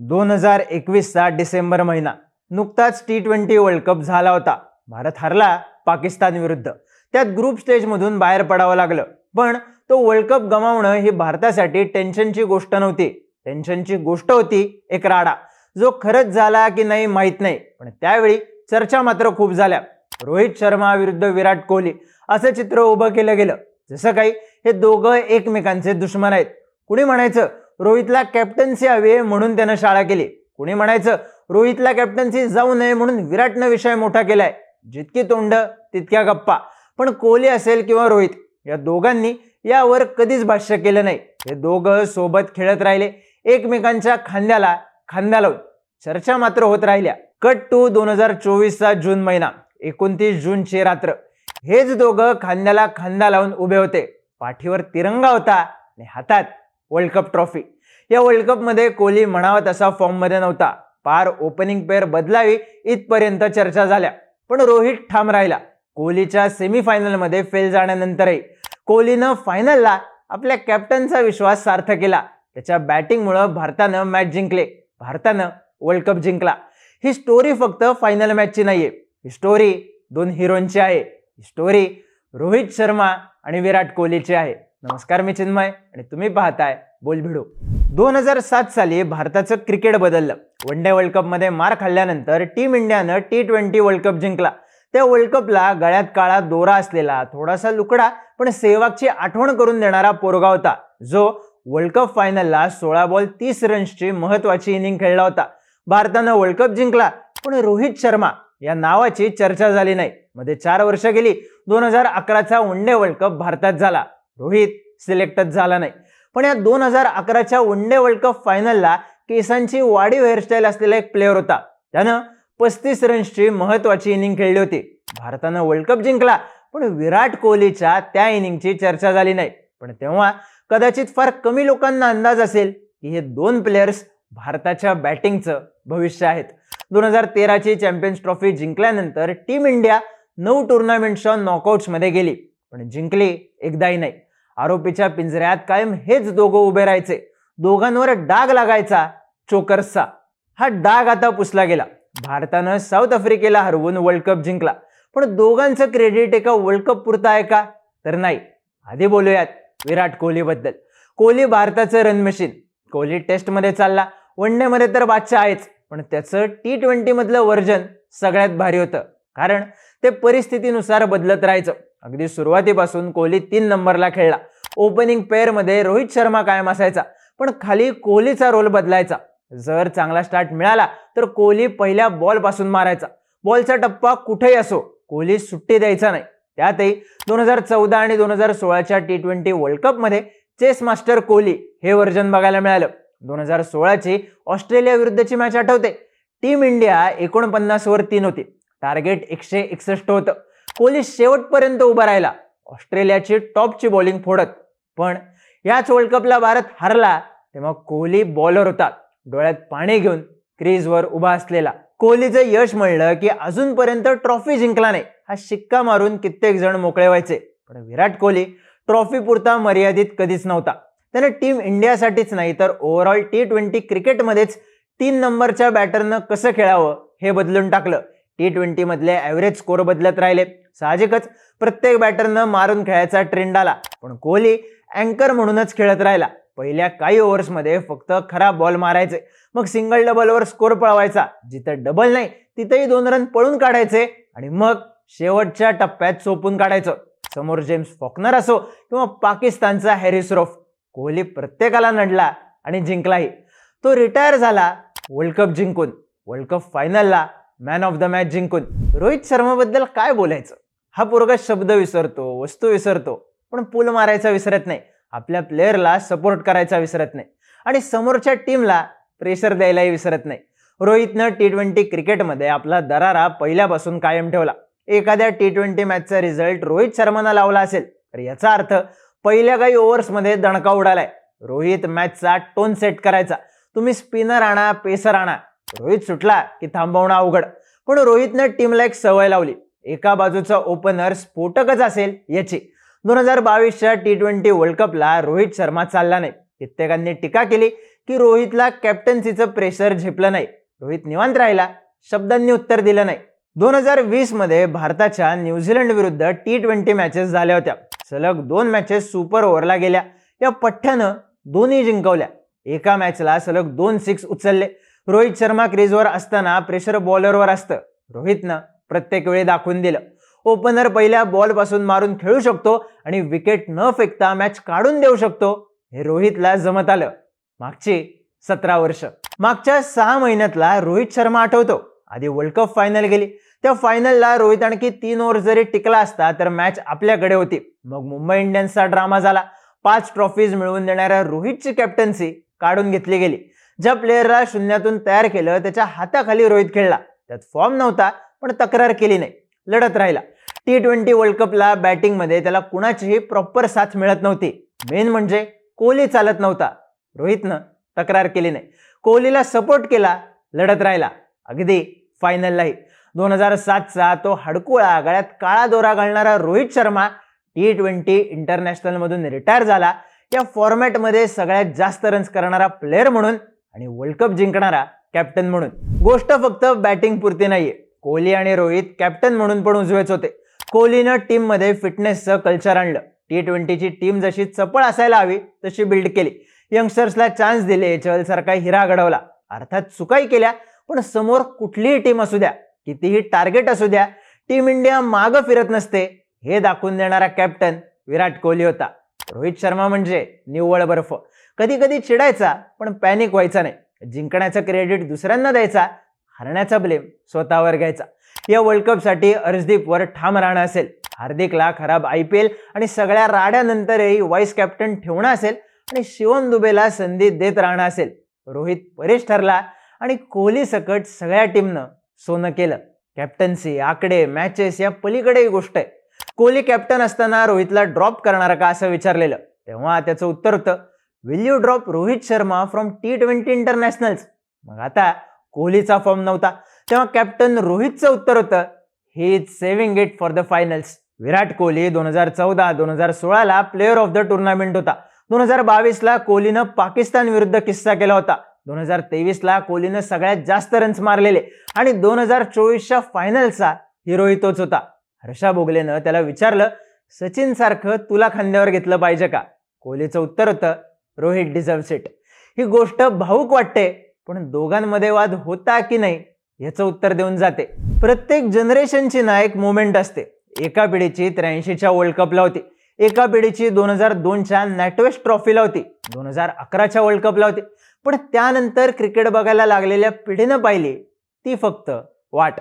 दोन हजार एकवीसचा डिसेंबर महिना. नुकताच टी ट्वेंटी वर्ल्ड कप झाला होता. भारत हरला पाकिस्तान विरुद्ध. त्यात ग्रुप स्टेजमधून बाहेर पडावं लागलं. पण तो वर्ल्ड कप गमावणं ही भारतासाठी टेन्शनची गोष्ट नव्हती. टेन्शनची गोष्ट होती एक राडा. जो खरंच झाला की नाही माहीत नाही. पण त्यावेळी चर्चा मात्र खूप झाल्या. रोहित शर्मा विरुद्ध विराट कोहली असं चित्र उभं केलं गेलं. जसं काही हे दोघं एकमेकांचे दुश्मन आहेत. कुणी म्हणायचं रोहितला कॅप्टन्सी हवी आहे म्हणून त्यानं शाळा केली. कुणी म्हणायचं रोहितला कॅप्टन्सी जाऊ नये म्हणून विराटनं विषय मोठा केलाय. जितकी तोंड तितक्या गप्पा. पण कोहली असेल किंवा रोहित या दोघांनी यावर कधीच भाष्य केलं नाही. हे दोघं सोबत खेळत राहिले. एकमेकांच्या खांद्याला खांद्या लावून. चर्चा मात्र होत राहिल्या. कट टू दोन हजार चोवीसचा जून महिना एकोणतीस जूनची रात्र. हेच दोघं खांद्याला खांदा लावून उभे होते. पाठीवर तिरंगा होता आणि हातात वर्ल्ड कप ट्रॉफी या वर्ल्ड कपमध्ये कोहली म्हणावा तसा फॉर्ममध्ये नव्हता. पार ओपनिंग पेअर बदलावी इथपर्यंत चर्चा झाल्या. पण रोहित ठाम राहिला. कोहलीच्या सेमीफायनलमध्ये फेल जाण्यानंतरही कोहलीनं फायनलला आपल्या कॅप्टनचा विश्वास सार्थ केला. त्याच्या बॅटिंगमुळं भारतानं मॅच जिंकले. भारतानं वर्ल्ड कप जिंकला. ही स्टोरी फक्त फायनल मॅचची नाहीये. ही स्टोरी दोन हिरोंची आहे. ही स्टोरी रोहित शर्मा आणि विराट कोहलीची आहे. नमस्कार मी चिन्मय आणि तुम्ही पाहताय बोल भिडू. दोन हजार सात साली भारताचं क्रिकेट बदललं. वन डे वर्ल्ड कपमध्ये मार खाल्ल्यानंतर टीम इंडियानं टी ट्वेंटी वर्ल्ड कप जिंकला. त्या वर्ल्ड कपला गळ्यात काळा दोरा असलेला थोडासा लुकडा पण सेहवागची आठवण करून देणारा पोरगा होता. जो वर्ल्ड कप फायनलला सोळा बॉल तीस रन्सची महत्वाची इनिंग खेळला होता. भारतानं वर्ल्ड कप जिंकला पण रोहित शर्मा या नावाची चर्चा झाली नाही. मध्ये चार वर्ष गेली. दोन हजार अकराचा वन डे वर्ल्ड कप भारतात झाला. रोहित सिलेक्टच झाला नाही. पण या दोन हजार अकराच्या वन डे वर्ल्ड कप फायनलला केसांची वाढीव हेअरस्टाईल असलेला एक प्लेअर होता. त्यानं पस्तीस रन्सची महत्वाची इनिंग खेळली होती. भारतानं वर्ल्ड कप जिंकला पण विराट कोहलीच्या त्या इनिंगची चर्चा झाली नाही. पण तेव्हा कदाचित फार कमी लोकांना अंदाज असेल की हे दोन प्लेयर्स भारताच्या बॅटिंगचं भविष्य आहेत. दोन हजार तेराची चॅम्पियन्स ट्रॉफी जिंकल्यानंतर टीम इंडिया नऊ टुर्नामेंटच्या नॉकआउट्समध्ये गेली पण जिंकली एकदाही नाही. आरोपीच्या पिंजऱ्यात कायम हेच दोघं उभे राहायचे. दोघांवर डाग लागायचा चोकर्सचा हा डाग आता पुसला गेला. भारतानं साऊथ आफ्रिकेला हरवून वर्ल्ड कप जिंकला. पण दोघांचं क्रेडिट एका वर्ल्ड कप पुरता आहे का? तर नाही. आधी बोलूयात विराट कोहलीबद्दल. कोहली भारताचं रन मशीन कोहली टेस्टमध्ये चालला. वन डेमध्ये तर बादशाह आहेच. पण त्याचं टी ट्वेंटीमधलं वर्जन सगळ्यात भारी होतं. कारण ते परिस्थितीनुसार बदलत राहायचं. अगदी सुरुवातीपासून कोहली तीन नंबरला खेळला. ओपनिंग पेअरमध्ये रोहित शर्मा कायम असायचा पण खाली कोहलीचा रोल बदलायचा. जर चांगला स्टार्ट मिळाला तर कोहली पहिल्या बॉलपासून मारायचा. बॉलचा टप्पा कुठेही असो कोहली सुट्टी द्यायचा नाही. त्यातही दोन हजार चौदा आणि दोन हजार सोळाच्या टी ट्वेंटी वर्ल्ड कपमध्ये चेस मास्टर कोहली हे वर्जन बघायला मिळालं. दोन हजार सोळाची ऑस्ट्रेलिया विरुद्धची मॅच आठवते. टीम इंडिया एकोणपन्नास वर तीन होती. टार्गेट एकशे एकसष्ट होतं. कोहली शेवटपर्यंत उभा राहिला. ऑस्ट्रेलियाची टॉपची बॉलिंग फोडत. पण याच वर्ल्ड कपला भारत हरला तेव्हा कोहली बॉलर होता. डोळ्यात पाणी घेऊन क्रीजवर उभा असलेला. कोहलीचं यश म्हणलं की अजूनपर्यंत ट्रॉफी जिंकला नाही. हा शिक्का मारून कित्येक जण मोकळे व्हायचे. पण विराट कोहली ट्रॉफी पुरता मर्यादित कधीच नव्हता. त्याने टीम इंडियासाठीच नाही तर ओव्हरऑल टी ट्वेंटी क्रिकेटमध्येच तीन नंबरच्या बॅटरनं कसं खेळावं हे बदलून टाकलं. टी ट्वेंटीमधले ॲव्हरेज स्कोर बदलत राहिले. साहजिकच प्रत्येक बॅटरनं मारून खेळायचा ट्रेंड आला. पण कोहली अँकर म्हणूनच खेळत राहिला. पहिल्या काही ओव्हर्समध्ये फक्त खराब बॉल मारायचे. मग सिंगल डबलवर स्कोर पळवायचा. जिथं डबल नाही तिथंही दोन रन पळून काढायचे. आणि मग शेवटच्या टप्प्यात सोपून काढायचं. समोर जेम्स फॉकनर असो किंवा पाकिस्तानचा हॅरिस रोफ कोहली प्रत्येकाला नडला आणि जिंकलाही. तो रिटायर झाला वर्ल्ड कप जिंकून. वर्ल्ड कप फायनलला मॅन ऑफ द मॅच जिंकून. रोहित शर्माबद्दल काय बोलायचं? हा पोरगा शब्द विसरतो वस्तू विसरतो पण पूल मारायचा विसरत नाही. आपल्या प्लेअरला सपोर्ट करायचा विसरत नाही. आणि समोरच्या टीमला प्रेशर द्यायलाही विसरत नाही. रोहितनं टी ट्वेंटी क्रिकेटमध्ये आपला दरारा पहिल्यापासून कायम ठेवला. एखाद्या टी ट्वेंटी मॅचचा रिझल्ट रोहित शर्मानं लावला असेल तर याचा अर्थ पहिल्या काही ओव्हर्समध्ये दणका उडालाय. रोहित मॅचचा टोन सेट करायचा. तुम्ही स्पिनर आणा पेसर आणा रोहित सुटला की थांबवणं अवघड. पण रोहितनं टीमला एक सवय लावली. एका बाजूचा ओपनर स्फोटकच असेल याची. दोन हजार बावीसच्या टी ट्वेंटी वर्ल्ड कपला रोहित शर्मा चालला नाही. कित्येकांनी टीका केली की रोहितला कॅप्टन्सीचं प्रेशर झेपलं नाही. रोहित निवांत राहिला शब्दांनी उत्तर दिलं नाही. दोन हजार वीसमध्ये भारताच्या न्यूझीलंड विरुद्ध टी ट्वेंटी मॅचेस झाल्या होत्या. सलग दोन मॅचेस सुपर ओव्हरला गेल्या. या पठ्ठ्यानं दोन्ही जिंकवल्या. एका मॅचला सलग दोन सिक्स उचलले. रोहित शर्मा क्रीजवर असताना प्रेशर बॉलरवर असतं. रोहितनं प्रत्येक वेळी दाखवून दिलं. ओपनर पहिल्या बॉलपासून मारून खेळू शकतो आणि विकेट न फेकता मॅच काढून देऊ शकतो हे रोहितला जमत आलं. मागची सतरा वर्ष. मागच्या सहा महिन्यातला रोहित शर्मा आठवतो. आधी वर्ल्ड कप फायनल गेली. त्या फायनलला रोहित आणखी तीन ओव्हर जरी टिकला असता तर मॅच आपल्याकडे होती. मग मुंबई इंडियन्सचा ड्रामा झाला. पाच ट्रॉफीज मिळवून देणाऱ्या रोहितची कॅप्टन्सी काढून घेतली गेली. ज्या प्लेअरला शून्यातून तयार केलं त्याच्या हाताखाली रोहित खेळला. त्यात फॉर्म नव्हता पण तक्रार केली नाही. लढत राहिला. टी ट्वेंटी वर्ल्ड कपला बॅटिंगमध्ये त्याला कुणाचीही प्रॉपर साथ मिळत नव्हती. मेन म्हणजे कोहली चालत नव्हता. रोहितनं तक्रार केली नाही. कोहलीला सपोर्ट केला लढत राहिला. अगदी फायनललाही दोन हजार सातचा तो हडकुळा गळ्यात काळा दोरा घालणारा रोहित शर्मा टी ट्वेंटी इंटरनॅशनलमधून रिटायर झाला. या फॉर्मॅटमध्ये सगळ्यात जास्त रन्स करणारा प्लेअर म्हणून आणि वर्ल्ड कप जिंकणारा कॅप्टन म्हणून. गोष्ट फक्त बॅटिंग पुरती नाहीये. कोहली आणि रोहित कॅप्टन म्हणून पण उजवेच होते. कोहलीनं टीममध्ये फिटनेसचं कल्चर आणलं. टी ट्वेंटीची टीम जशी चपळ असायला हवी तशी बिल्ड केली. यंगस्टर्सला चान्स दिले चहलसारखा हिरा घडवला. अर्थात चुकाही केल्या पण समोर कुठलीही टीम असू द्या कितीही टार्गेट असू द्या टीम इंडिया मागं फिरत नसते हे दाखवून देणारा कॅप्टन विराट कोहली होता. रोहित शर्मा म्हणजे निव्वळ बर्फ. कधी कधी चिडायचा पण पॅनिक व्हायचा नाही. जिंकण्याचं क्रेडिट दुसऱ्यांना द्यायचा हरण्याचा ब्लेम स्वतःवर घ्यायचा. या वर्ल्ड कपसाठी अर्शदीपवर ठाम राहणं असेल. हार्दिकला खराब आय पी एल आणि सगळ्या राड्यानंतरही व्हाईस कॅप्टन ठेवणं असेल आणि शिवम दुबेला संधी देत राहणं असेल. रोहित परेश ठरला आणि कोहली सकट सगळ्या टीमनं सोनं केलं. कॅप्टन्सी आकडे मॅचेस या पलीकडेही गोष्ट आहे. कोहली कॅप्टन असताना रोहितला ड्रॉप करणार का असं विचारलेलं. तेव्हा त्याचं उत्तर होतं will you drop Rohit Sharma from T twenty internationals मग आता कोहलीचा फॉर्म नव्हता. तेव्हा कॅप्टन रोहितचं उत्तर होतं he is saving it for the finals Virat Kohli दोन हजार चौदा दोन हजार सोळाला प्लेअर ऑफ द टुर्नामेंट होता. दोन हजार बावीसला कोहलीनं पाकिस्तान विरुद्ध किस्सा केला होता. दोन हजार तेवीसला कोहलीनं सगळ्यात जास्त रन्स मारलेले. आणि दोन हजार चोवीसच्या फायनलचा हिरोही तोच होता. हर्षा बोगलेनं त्याला विचारलं सचिन सारखं तुला खांद्यावर घेतलं पाहिजे का? कोहलीचं उत्तर होतं रोहित डिझर्व्स इट ही गोष्ट भाऊक वाटते पण दोघांमध्ये वाद होता की नाही याचं उत्तर देऊन जाते. प्रत्येक जनरेशनची ना एक मोमेंट असते. एका पिढीची त्र्याऐंशीच्या वर्ल्ड कपला होती. एका पिढीची दोन हजार दोनच्या नॅटवेस्ट ट्रॉफीला होती. दोन हजार अकराच्या वर्ल्ड कपला होती. पण त्यानंतर क्रिकेट बघायला लागलेल्या पिढीनं पाहिली ती फक्त वाट.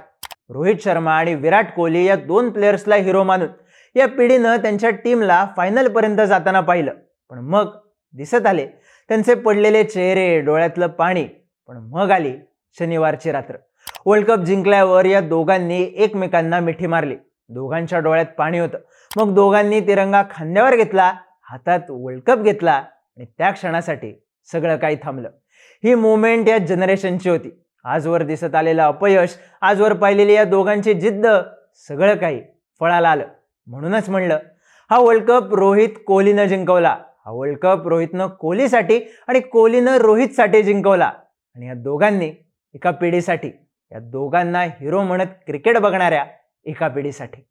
रोहित शर्मा आणि विराट कोहली या दोन प्लेयर्सला हिरो मानून या पिढीनं त्यांच्या टीमला फायनलपर्यंत जाताना पाहिलं. पण मग दिसत आले. त्यांचे पडलेले चेहरे डोळ्यातलं पाणी. पण मग आली शनिवारची रात्र. वर्ल्ड कप जिंकल्यावर या दोघांनी एकमेकांना मिठी मारली. दोघांच्या डोळ्यात पाणी होतं. मग दोघांनी तिरंगा खांद्यावर घेतला हातात वर्ल्ड कप घेतला आणि त्या क्षणासाठी सगळं काही थांबलं. ही मुवमेंट या जनरेशनची होती. आजवर दिसत आलेलं अपयश आजवर पाहिलेली या दोघांची जिद्द सगळं काही फळाला आलं. म्हणूनच म्हणलं हा वर्ल्ड कप रोहित कोहलीनं जिंकवला. हा वर्ल्ड कप रोहितनं कोहलीसाठी आणि कोहलीनं रोहितसाठी जिंकवला. आणि या दोघांनी एका पिढीसाठी या दोघांना हिरो म्हणत क्रिकेट बघणाऱ्या एका पिढीसाठी.